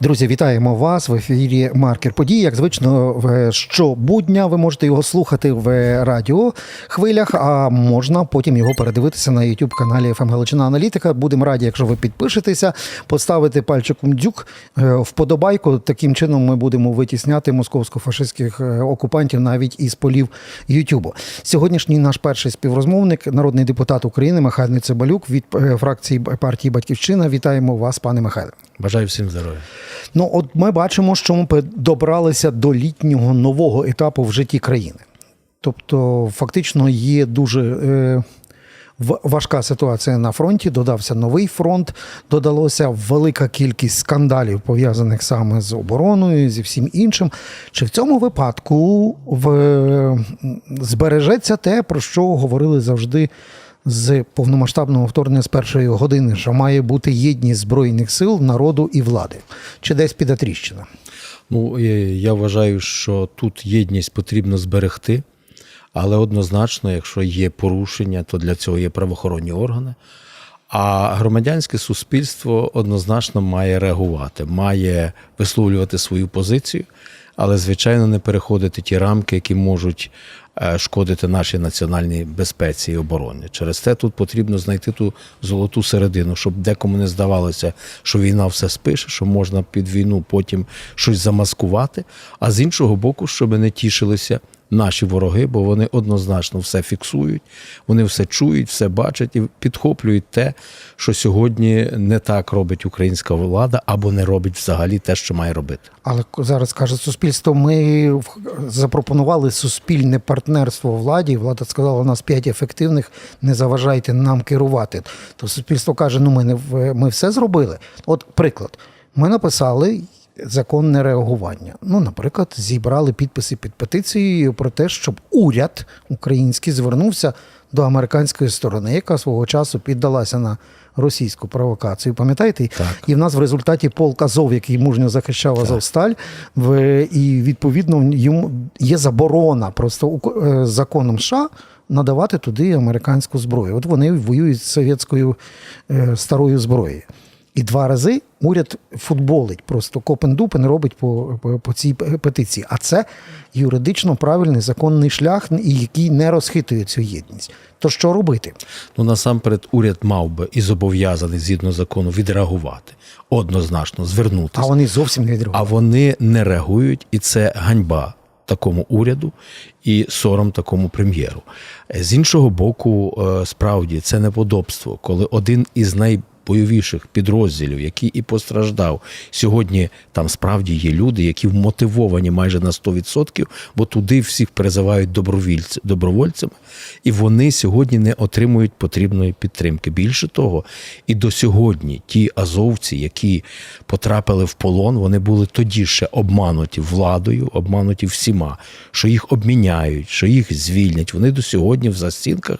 Друзі, вітаємо вас в ефірі Маркер подій. Як звично, в щобудня ви можете його слухати в радіохвилях, а можна потім його передивитися на youtube каналі «ФМ Галичина Аналітика. Будемо раді, якщо ви підпишетеся, поставите пальчиком дюк е, вподобайку. Таким чином ми будемо витісняти московсько-фашистських е, окупантів навіть із полів Ютубу. Сьогоднішній наш перший співрозмовник, народний депутат України Михайло Цибалюк від е, фракції партії Батьківщина. Вітаємо вас, пане Михайле. Бажаю всім здоров'я. Ну, от ми бачимо, що ми добралися до літнього нового етапу в житті країни. Тобто, фактично, є дуже е, важка ситуація на фронті. Додався новий фронт, додалося велика кількість скандалів, пов'язаних саме з обороною, зі всім іншим. Чи в цьому випадку в, збережеться те, про що говорили завжди з повномасштабного вторгнення з першої години, що має бути єдність збройних сил, народу і влади? Чи десь піде тріщина? Ну, е, я вважаю, що тут єдність потрібно зберегти, але однозначно, якщо є порушення, то для цього є правоохоронні органи. А громадянське суспільство однозначно має реагувати, має висловлювати свою позицію, але, звичайно, не переходити ті рамки, які можуть шкодити нашій національній безпеці і обороні. Через те тут потрібно знайти ту золоту середину, щоб декому не здавалося, що війна все спише, що можна під війну потім щось замаскувати. А з іншого боку, щоб не тішилися наші вороги, бо вони однозначно все фіксують, вони все чують, все бачать і підхоплюють те, що сьогодні не так робить українська влада або не робить взагалі те, що має робити. Але зараз каже суспільство, ми запропонували суспільне партнерство владі. Влада сказала, у нас п'ять ефективних, не заважайте нам керувати. То суспільство каже: ну ми не ми все зробили. От приклад, ми написали. Законне реагування. Ну, наприклад, зібрали підписи під петицією про те, щоб уряд український звернувся до американської сторони, яка свого часу піддалася на російську провокацію. Пам'ятаєте? Так. І в нас в результаті полк Азов, який мужньо захищав Азовсталь, в, і відповідно йому є заборона просто е, законом США надавати туди американську зброю. От вони воюють з совєтською е, старою зброєю. І два рази уряд футболить, просто копен-дупен робить по, по, по цій петиції. А це юридично правильний законний шлях, який не розхитує цю єдність. То що робити? Ну насамперед, уряд мав би і зобов'язаний згідно закону відреагувати, однозначно звернутися. А вони зовсім не відреагують. А вони не реагують, і це ганьба такому уряду і сором такому прем'єру. З іншого боку, е, справді це неподобство, коли один із найбойовіших підрозділів, який і постраждав, сьогодні там справді є люди, які вмотивовані майже на 100%, бо туди всіх призивають добровольцями, і вони сьогодні не отримують потрібної підтримки. Більше того, і до сьогодні ті азовці, які потрапили в полон, вони були тоді ще обмануті владою, обмануті всіма, що їх обміняють, що їх звільнять. Вони до сьогодні в застінках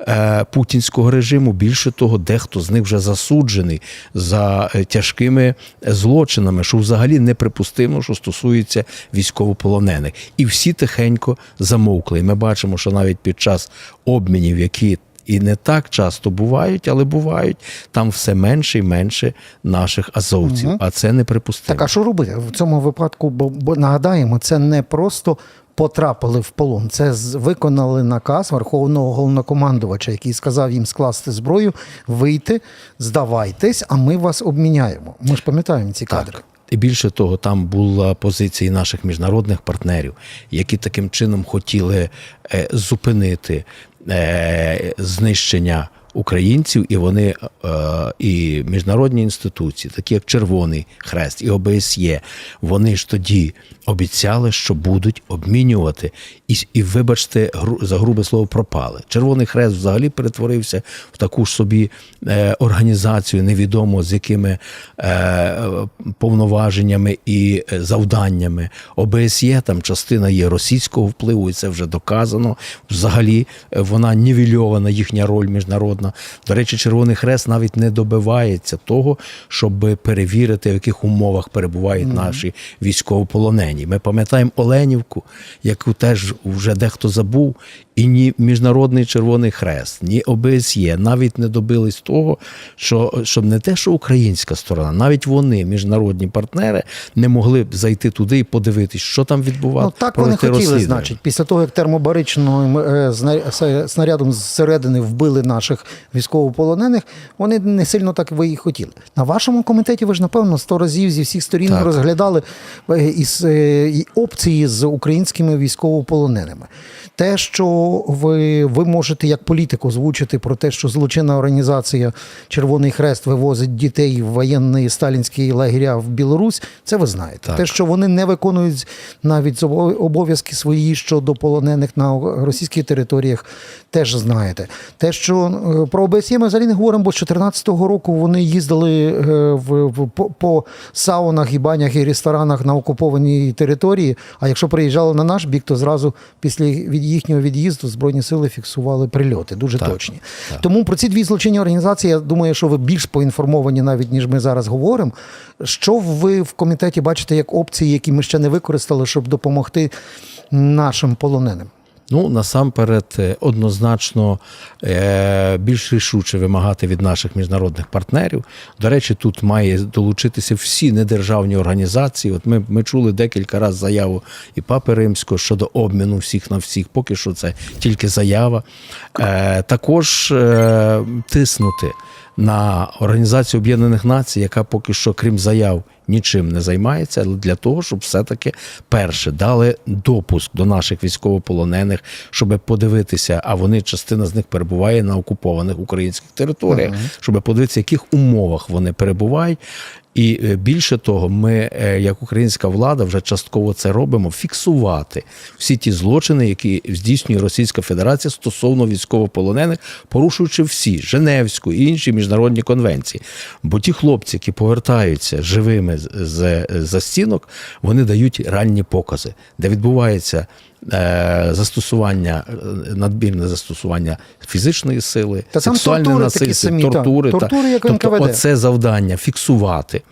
е, путінського режиму. Більше того, дехто з них вже засуджений за е, тяжкими злочинами, що взагалі неприпустимо, що стосується військовополонених. І всі тихенько замовкли. І ми бачимо, що навіть під час обмінів, які і не так часто бувають, але бувають там все менше і менше наших азовців. А це неприпустимо. Так, а що робити в цьому випадку? Бо, бо нагадаємо, це не просто потрапили в полон, це виконали наказ верховного головнокомандувача, який сказав їм скласти зброю, вийти, здавайтесь, а ми вас обміняємо. Ми ж пам'ятаємо ці кадри. Так. І більше того, там була позиція наших міжнародних партнерів, які таким чином хотіли е, зупинити е, знищення українців, і вони е, і міжнародні інституції, такі як Червоний Хрест і ОБСЄ, вони ж тоді обіцяли, що будуть обмінювати. І, і вибачте, за грубе слово пропали. Червоний Хрест взагалі перетворився в таку ж собі е, організацію, невідомо з якими е, повноваженнями і завданнями. ОБСЄ там частина є російського впливу, і це вже доказано. Взагалі вона нівельована їхня роль міжнародна. Міжнародна. До речі, Червоний Хрест навіть не добивається того, щоб перевірити, в яких умовах перебувають наші військовополонені. Ми пам'ятаємо Оленівку, яку теж вже дехто забув, і ні Міжнародний Червоний Хрест, ні ОБСЄ навіть не добились того, що щоб не те, що українська сторона, навіть вони, міжнародні партнери, не могли б зайти туди і подивитись, що там відбувалося. Ну, так вони хотіли, значить, після того, як термобаричним е, снарядом зсередини вбили наших військовополонених, вони не сильно так ви і хотіли. На вашому комітеті ви ж, напевно, сто разів зі всіх сторін Так. розглядали е, із, е, і опції з українськими військовополоненими. Те, що ви, ви можете як політик озвучити про те, що злочинна організація Червоний Хрест вивозить дітей в воєнні сталінські лагеря в Білорусь, це ви знаєте. Так. Те, що вони не виконують навіть обов'язки свої щодо полонених на російських територіях, теж знаєте. Те, що е, про ОБСЄ ми взагалі не говоримо, бо з 2014 року вони їздили е, в, в, по, по саунах і банях і ресторанах на окупованій території. А якщо приїжджали на наш бік, то зразу після від їхнього від'їзду збройні сили фіксували прильоти, дуже Так, точні. Тому про ці дві злочинні організації, я думаю, що ви більш поінформовані навіть ніж ми зараз говоримо. Що ви в комітеті бачите як опції, які ми ще не використали, щоб допомогти нашим полоненим? Ну, насамперед, е, однозначно е, більш рішуче вимагати від наших міжнародних партнерів. До речі, тут має долучитися всі недержавні організації. От ми, ми чули декілька разів заяву і Папи Римського щодо обміну всіх на всіх. Поки що це тільки заява. Е, також тиснути на Організацію Об'єднаних Націй, яка поки що, крім заяв, нічим не займається, але для того, щоб все-таки перше дали допуск до наших військовополонених, щоб подивитися, а вони частина з них перебуває на окупованих українських територіях, щоб подивитися, в яких умовах вони перебувають. І е, більше того, ми, е, як українська влада, вже частково це робимо, фіксувати всі ті злочини, які здійснює Російська Федерація стосовно військовополонених, порушуючи всі Женевську і інші міжнародні конвенції. Бо ті хлопці, які повертаються живими з- за стінок, вони дають ранні покази, де відбувається. Е, Застосування е, надмірне застосування фізичної сили, Та сексуальне тортури насильство, тортури, тортури, та- Тортури, як тобто, НКВД. оце завдання фіксувати,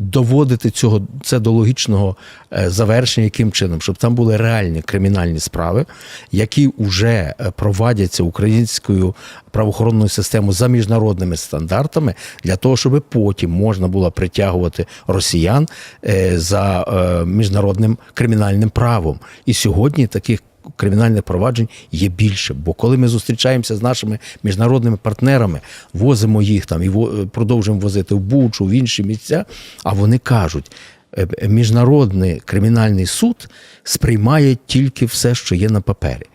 доводити цього це до логічного е, завершення, яким чином, щоб там були реальні кримінальні справи, які вже е, провадяться українською правоохоронною системою за міжнародними стандартами, для того, щоб потім можна було притягувати росіян е, за міжнародним кримінальним правом. І сьогодні таких кримінальних проваджень є більше. Бо коли ми зустрічаємося з нашими міжнародними партнерами, возимо їх там і продовжуємо возити в Бучу, в інші місця, а вони кажуть. е, е, Міжнародний кримінальний суд сприймає тільки все, що є на папері,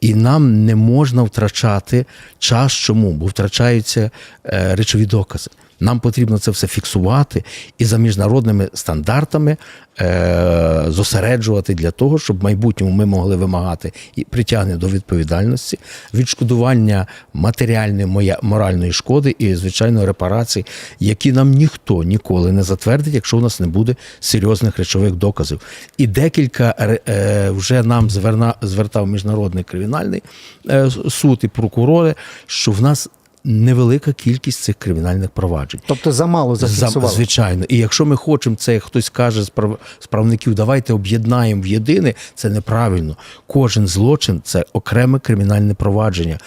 і нам не можна втрачати час. Чому? Бо втрачаються е, речові докази. Нам потрібно це все фіксувати і за міжнародними стандартами е, зосереджувати для того, щоб в майбутньому ми могли вимагати і притягнення до відповідальності, відшкодування матеріальної моя- моральної шкоди і, звичайно, репарацій, які нам ніхто ніколи не затвердить, якщо у нас не буде серйозних речових доказів. І декілька ре- е, вже нам зверна, звертав міжнародний кримінальний е, суд і прокурори, що в нас невелика кількість цих кримінальних проваджень. Тобто замало За- Звичайно. І якщо ми хочемо це, як хтось каже з правників, давайте об'єднаємо в єдине, це неправильно. Кожен злочин це окреме кримінальне провадження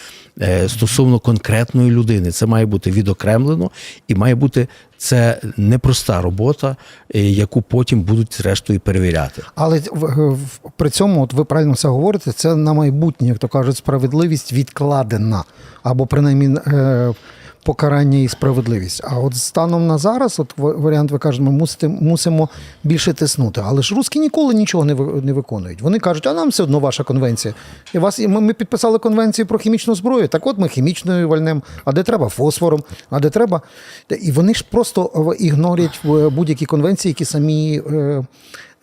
е, стосовно конкретної людини. Це має бути відокремлено і має бути це непроста робота, е, яку потім будуть зрештою перевіряти. Але при цьому, от ви правильно це говорите, це на майбутнє, як то кажуть, справедливість відкладена, або принаймні е, покарання і справедливість. А от станом на зараз, от ва- варіант, ви кажете, ми мусите, мусимо більше тиснути. Але ж русські ніколи нічого не, не виконують. Вони кажуть, а нам все одно ваша конвенція. І вас, ми, ми підписали конвенцію про хімічну зброю. Так от ми хімічною вальнем, а де треба фосфором, а де треба. І вони ж просто е, ігнорять е, будь-які конвенції, які самі.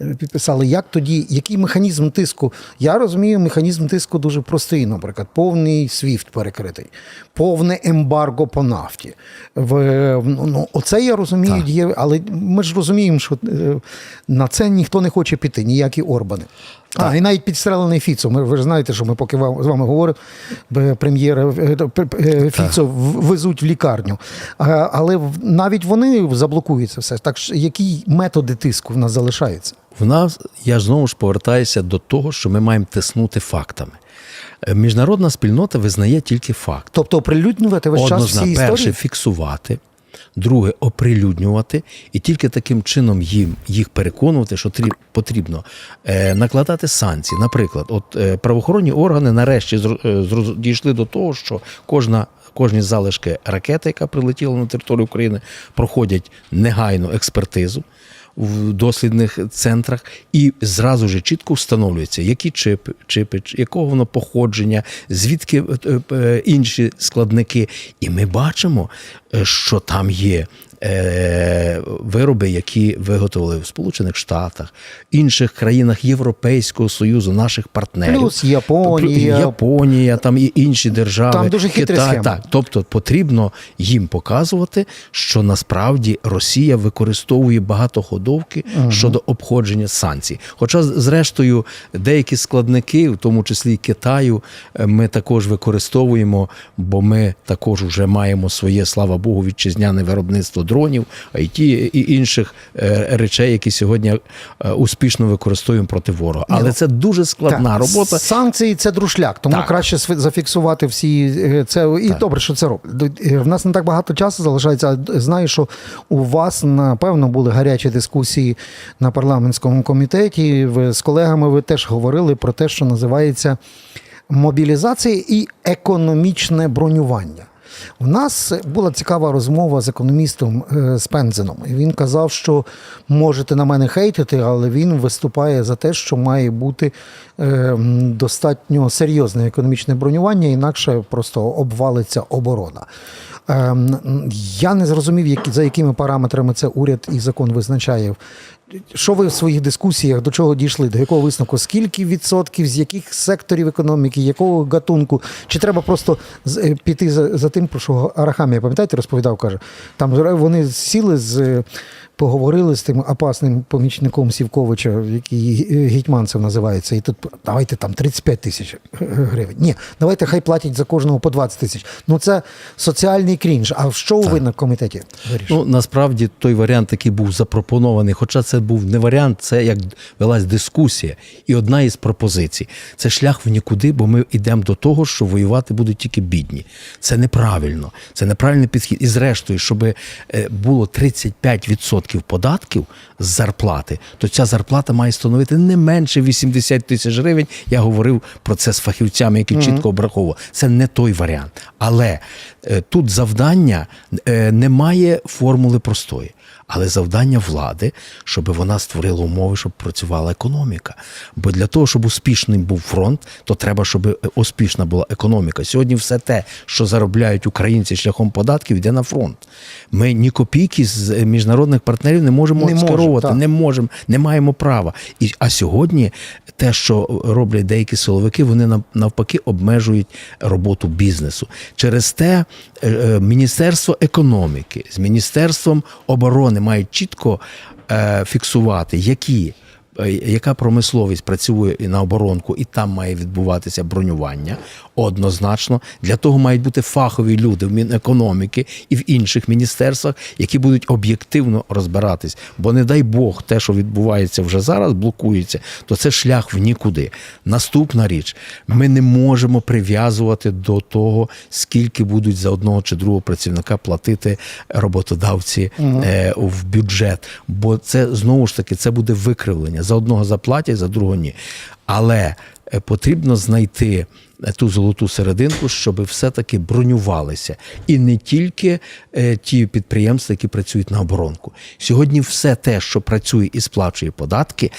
Е, підписали. Як тоді, який механізм тиску? Я розумію, механізм тиску дуже простий, наприклад, повний свіфт перекритий, повне ембарго по нафті. В, ну, оце я розумію, Так. є, але ми ж розуміємо, що е, на це ніхто не хоче піти, ніякі Орбани. А, і навіть підстрелений Фіцо. Ми, ви ж знаєте, що ми поки вам- з вами говоримо, прем'єра е, п- е, Фіцо везуть в лікарню. А, але навіть вони заблокуються все. Так що які методи тиску в нас залишаються? В нас я ж знову ж повертаюся до того, що ми маємо тиснути фактами. Е, Міжнародна спільнота визнає тільки факт. Тобто оприлюднювати весь час всі Однозначно, перше фіксувати, друге оприлюднювати, і тільки таким чином їм їх переконувати, що трі- потрібно е, накладати санкції. Наприклад, от е, правоохоронні органи нарешті е, дійшли до того, що кожна. Кожні залишки ракети, яка прилетіла на територію України, проходять негайну експертизу в дослідних центрах, і зразу ж чітко встановлюється, які чипи, чипи, якого воно походження, звідки е, е, інші складники. І ми бачимо, е, що там є. Е, Вироби, які виготовили в Сполучених Штатах, інших країнах Європейського Союзу, наших партнерів, Плюс Японія. Японія, там і інші держави. Там дуже хитрі Китай, схеми. Так, тобто потрібно їм показувати, що насправді Росія використовує багатоходовки щодо обходження санкцій. Хоча, зрештою, деякі складники, в тому числі і Китаю, е, ми також використовуємо, бо ми також вже маємо своє, слава Богу, вітчизняне виробництво дронів, IT і інших е, речей, які сьогодні е, успішно використовуємо проти ворога. Але це дуже складна Так, робота. Санкції це друшляк, тому Так. краще зафіксувати всі е, це. І добре, що це роблять. В нас не так багато часу залишається. Знаю, що у вас напевно були гарячі дискусії на парламентському комітеті. Ви з колегами ви теж говорили про те, що називається мобілізація і економічне бронювання. У нас була цікава розмова з економістом е, Спензеном. І він казав, що можете на мене хейтити, але він виступає за те, що має бути е, достатньо серйозне економічне бронювання, інакше просто обвалиться оборона. Ем, Я не зрозумів, за якими параметрами це уряд і закон визначає. Що ви в своїх дискусіях до чого дійшли? До якого висновку? Скільки відсотків, з яких секторів економіки, якого гатунку? Чи треба просто е, піти за, за тим, про що Арахамія, пам'ятаєте, розповідав, каже, там вони сіли з. е, Поговорили з тим опасним помічником Сівковича, який е, Гетьманцев називається, і тут давайте там 35 тисяч е, гривень. Ні, давайте хай платять за кожного по 20 тисяч. Ну це соціальний крінж. А що ви на комітеті вирішили? Ну насправді той варіант, який був запропонований, хоча це був не варіант, це як велась дискусія. І одна із пропозицій це шлях в нікуди, бо ми йдемо до того, що воювати будуть тільки бідні. Це неправильно, це неправильний підхід. І зрештою, щоб е, було 35% податків з зарплати, то ця зарплата має становити не менше 80 тисяч гривень. Я говорив про це з фахівцями, які чітко обраховували. Це не той варіант. Але е, тут завдання е, немає формули простої. Але завдання влади, щоб вона створила умови, щоб працювала економіка. Бо для того, щоб успішним був фронт, то треба, щоб успішна була економіка. Сьогодні все те, що заробляють українці шляхом податків, йде на фронт. Ми ні копійки з міжнародних партнерів не можемо Не скеровувати, так. не можемо, не маємо права. І, а сьогодні те, що роблять деякі силовики, вони навпаки обмежують роботу бізнесу. Через те е, е, Міністерство економіки з Міністерством оборони мають чітко е, фіксувати, які. Е, Яка промисловість працює і на оборонку, і там має відбуватися бронювання однозначно. Для того мають бути фахові люди в Мінекономіки і в інших міністерствах, які будуть об'єктивно розбиратись. Бо не дай Бог, те, що відбувається вже зараз, блокується, то це шлях в нікуди. Наступна річ: ми не можемо прив'язувати до того, скільки будуть за одного чи другого працівника платити роботодавці е, в бюджет. Бо це знову ж таки це буде викривлення. За одного заплатять, за другого ні. Але е, потрібно знайти е, ту золоту серединку, щоб все-таки бронювалися. І не тільки е, ті підприємства, які працюють на оборонку. Сьогодні все те, що працює і сплачує податки,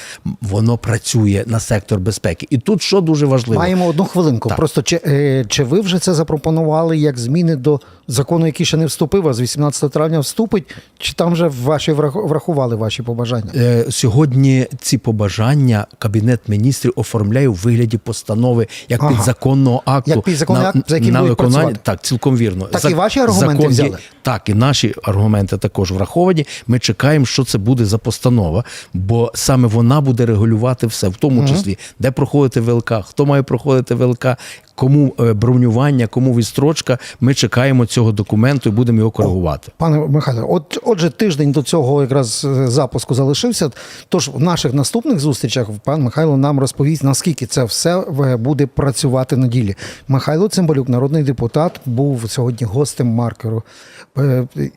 воно працює на сектор безпеки. І тут що дуже важливо. Маємо одну хвилинку. Так. Просто чи, чи ви вже це запропонували як зміни до закону, який ще не вступив, а з 18 травня вступить, чи там вже ваші врах- врахували ваші побажання? Е, Сьогодні ці побажання Кабінет міністрів оформляє у вигляді постанови як Ага. підзаконного акту Як підзаконний акт, за яким на виконання. працювати. Так, цілком вірно. Так і ваші аргументи закон взяли? Так, і наші аргументи також враховані. Ми чекаємо, що це буде за постанова, бо саме вона буде регулювати все, в тому числі, де проходити ВЛК, хто має проходити ВЛК, кому е, бронювання, кому відстрочка. Ми чекаємо цього документу і будемо його коригувати. Пане Михайло, от отже, тиждень до цього якраз е, запуску залишився. Тож в наших наступних зустрічах пан Михайло нам розповість, наскільки це все е, буде працювати на ділі. Михайло Цимбалюк, народний депутат, був сьогодні гостем маркеру.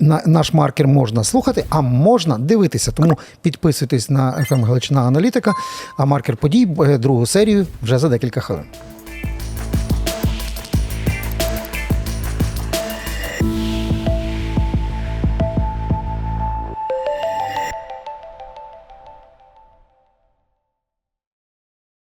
На- Наш маркер можна слухати, а можна дивитися. Тому підписуйтесь на FM Галичина Аналітика. А маркер подій другу серію вже за декілька хвилин.